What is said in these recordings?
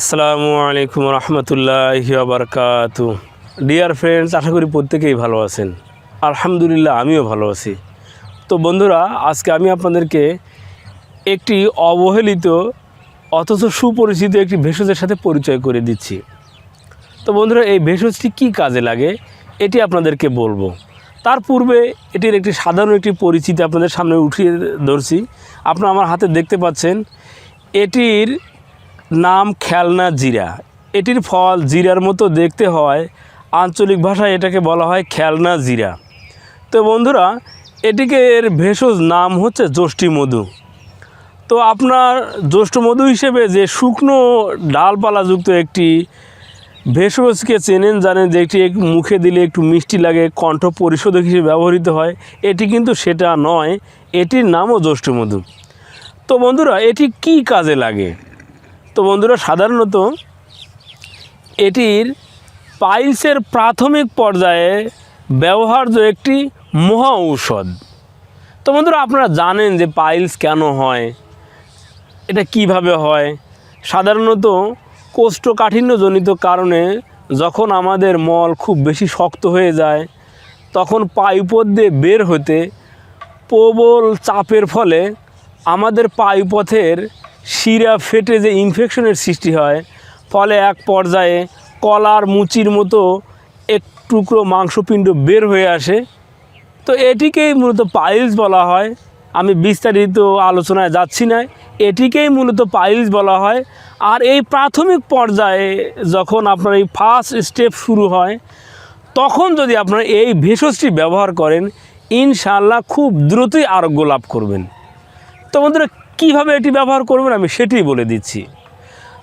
আসসালামু আলাইকুম রহমতুল্লাহ বারকাত dear friends আশা করি প্রত্যেকেই ভালো আছেন। আলহামদুলিল্লাহ, আমিও ভালো আছি। তো বন্ধুরা, আজকে আমি আপনাদেরকে একটি অবহেলিত অথচ সুপরিচিত একটি ভেষজের সাথে পরিচয় করে দিচ্ছি। তো বন্ধুরা, এই ভেষজটি কী কাজে লাগে, এটি আপনাদেরকে বলব। তার পূর্বে এটির একটি সাধারণ একটি পরিচিতি আপনাদের সামনে উঠিয়ে ধরছি। আপনারা আমার হাতে দেখতে পাচ্ছেন, এটির নাম খেলনা জিরা। এটির ফল জিরার মতো দেখতে হয়। আঞ্চলিক ভাষায় এটাকে বলা হয় খেলনা জিরা। তো বন্ধুরা, এটিকে এর ভেষজ নাম হচ্ছে জ্যৈষ্ঠী মধু। তো আপনার জ্যৈষ্ঠ মধু হিসেবে যে শুকনো ডালপালাযুক্ত একটি ভেষজকে চেনেন, জানেন যে একটি এক- মুখে দিলে একটু মিষ্টি লাগে, কণ্ঠ পরিশোধক হিসেবে ব্যবহৃত হয়। এটি কিন্তু সেটা নয়, এটির নামও জ্যৈষ্ঠ মধু। তো বন্ধুরা, এটি কি কাজে লাগে? তো বন্ধুরা, সাধারণত এটির পাইলসের প্রাথমিক পর্যায়ে ব্যবহার্য একটি মহা ঔষধ। তো বন্ধুরা, আপনারা জানেন যে পাইলস কেন হয়, এটা কীভাবে হয়? সাধারণত কোষ্ঠকাঠিন্যজনিত কারণে যখন আমাদের মল খুব বেশি শক্ত হয়ে যায়, তখন পাইপথ দিয়ে বের হতে প্রবল চাপের ফলে আমাদের পায়ুপথের শিরা ফেটে যে ইনফেকশনের সৃষ্টি হয়, ফলে এক পর্যায়ে কলার মুচির মতো এক টুকরো মাংসপিণ্ড বের হয়ে আসে। তো এটিকেই মূলত পাইলস বলা হয়। আমি বিস্তারিত আলোচনায় যাচ্ছি না। এটিকেই মূলত পাইলস বলা হয়। আর এই প্রাথমিক পর্যায়ে যখন আপনার এই ফার্স্ট স্টেপ শুরু হয়, তখন যদি আপনারা এই ভেষজটি ব্যবহার করেন ইনশাল্লাহ খুব দ্রুতই আরোগ্য লাভ করবেন। তো বন্ধুরা কীভাবে এটি ব্যবহার করবেন আমি সেটিই বলে দিচ্ছি।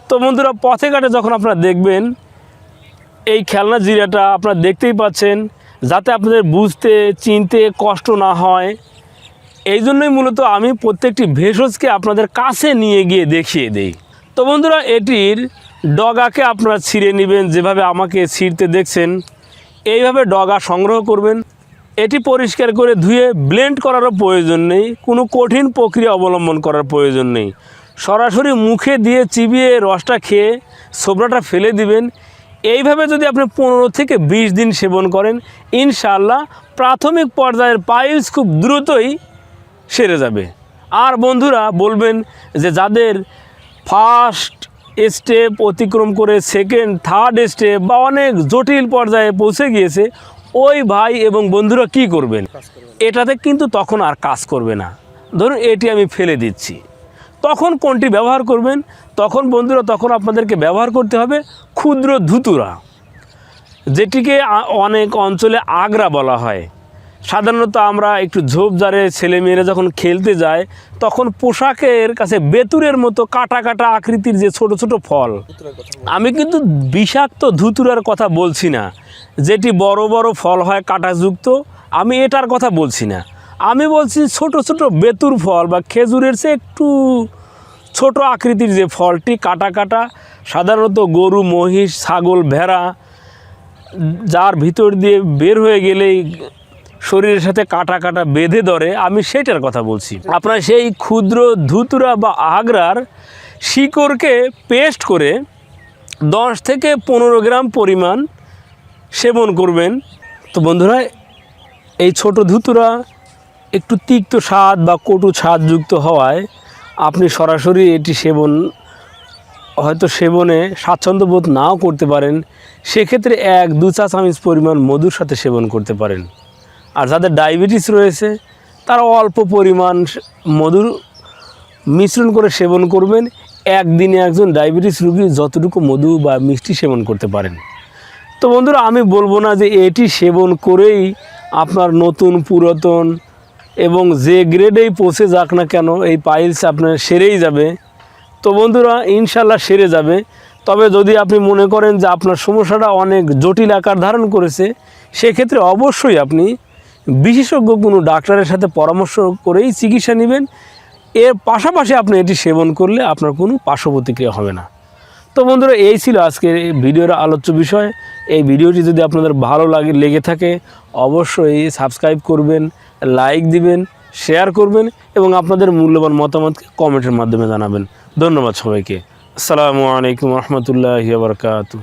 তো বন্ধুরা, পথে ঘাটে যখন আপনারা দেখবেন, এই খেলনা জিরাটা আপনারা দেখতেই পাচ্ছেন, যাতে আপনাদের বুঝতে, চিনতে কষ্ট না হয়। এই জন্যই মূলত আমি প্রত্যেকটি ভেষজকে আপনাদের কাছে নিয়ে গিয়ে দেখিয়ে দেই। তো বন্ধুরা, এটির ডগাকে আপনারা ছিঁড়ে নেবেন, যেভাবে আমাকে ছিঁড়তে দেখছেন, এইভাবে ডগা সংগ্রহ করবেন। এটি পরিষ্কার করে ধুয়ে ব্লেন্ড করারও প্রয়োজন নেই, কোনো কঠিন প্রক্রিয়া অবলম্বন করার প্রয়োজন নেই। সরাসরি মুখে দিয়ে চিবিয়ে রসটা খেয়ে সোবরাটা ফেলে দিবেন। এইভাবে যদি আপনি পনেরো থেকে বিশ দিন সেবন করেন, ইনশাআল্লাহ প্রাথমিক পর্যায়ের পাইলস খুব দ্রুতই সেরে যাবে। আর বন্ধুরা বলবেন যে যাদের ফার্স্ট স্টেপ অতিক্রম করে সেকেন্ড থার্ড স্টেপ বা অনেক জটিল পর্যায়ে পৌঁছে গিয়েছে ওই ভাই এবং বন্ধুরা কি করবেন? এটাতে কিন্তু তখন আর কাজ করবে না। ধরুন এটি আমি ফেলে দিচ্ছি। তখন কোনটি ব্যবহার করবেন? তখন বন্ধুরা তখন আপনাদেরকে ব্যবহার করতে হবে ক্ষুদ্র ধুতুরা যেটিকে অনেক অঞ্চলে আগ্রা বলা হয়। সাধারণত আমরা একটু ঝোপঝাড়ে ছেলেমেয়েরা যখন খেলতে যায় তখন পোশাকের কাছে বেতুরের মতো কাটা কাটা আকৃতির যে ছোট ছোট ফল। আমি কিন্তু বিষাক্ত ধুতুরার কথা বলছি না। যেটি বড় বড় ফল হয় কাঁটাযুক্ত আমি এটার কথা বলছি না। আমি বলছি ছোট ছোট বেতুর ফল বা খেজুরের চেয়ে একটু ছোট আকৃতির যে ফলটি কাটা কাটা সাধারণত গরু মহিষ ছাগল ভেড়া যার ভিতর দিয়ে বের হয়ে গেলেই শরীরের সাথে কাটা কাটা বেঁধে ধরে, আমি সেটার কথা বলছি। আপনার সেই ক্ষুদ্র ধুতুরা বা আগ্রার শিকড়কে পেস্ট করে দশ থেকে পনেরো গ্রাম পরিমাণ সেবন করবেন। তো বন্ধুরা, এই ছোট ধুতুরা একটু তিক্ত স্বাদ বা কটু স্বাদযুক্ত হওয়ায় আপনি সরাসরি এটি সেবন, হয়তো সেবনে স্বাচ্ছন্দ্য বোধ নাও করতে পারেন। সেক্ষেত্রে এক, দু চা চামচ পরিমাণ মধুর সাথে সেবন করতে পারেন। আর যাদের ডায়াবেটিস রয়েছে, তারা অল্প পরিমাণ মধুর মিশ্রণ করে সেবন করবেন। একদিনে একজন ডায়াবেটিস রুগী যতটুকু মধু বা মিষ্টি সেবন করতে পারেন। তো বন্ধুরা, আমি বলব না যে এটি সেবন করেই আপনার নতুন, পুরাতন এবং যে গ্রেডেই পৌঁছে যাক না কেন, এই পাইলস আপনার সেরেই যাবে। তো বন্ধুরা ইনশাল্লাহ সেরে যাবে। তবে যদি আপনি মনে করেন যে আপনার সমস্যাটা অনেক জটিল আকার ধারণ করেছে, সেক্ষেত্রে অবশ্যই আপনি বিশেষজ্ঞ কোনো ডাক্তারের সাথে পরামর্শ করেই চিকিৎসা নেবেন। এর পাশাপাশি আপনি এটি সেবন করলে আপনার কোনো পার্শ্ব প্রতিক্রিয়া হবে না। তো বন্ধুরা, এই ছিল আজকের ভিডিওর আলোচ্য বিষয়। এই ভিডিওটি যদি আপনাদের ভালো লাগে, লেগে থাকে, অবশ্যই সাবস্ক্রাইব করবেন, লাইক দিবেন, শেয়ার করবেন এবং আপনাদের মূল্যবান মতামতকে কমেন্টের মাধ্যমে জানাবেন। ধন্যবাদ সবাইকে। আসসালামু আলাইকুম রহমতুল্লাহ বরকাতু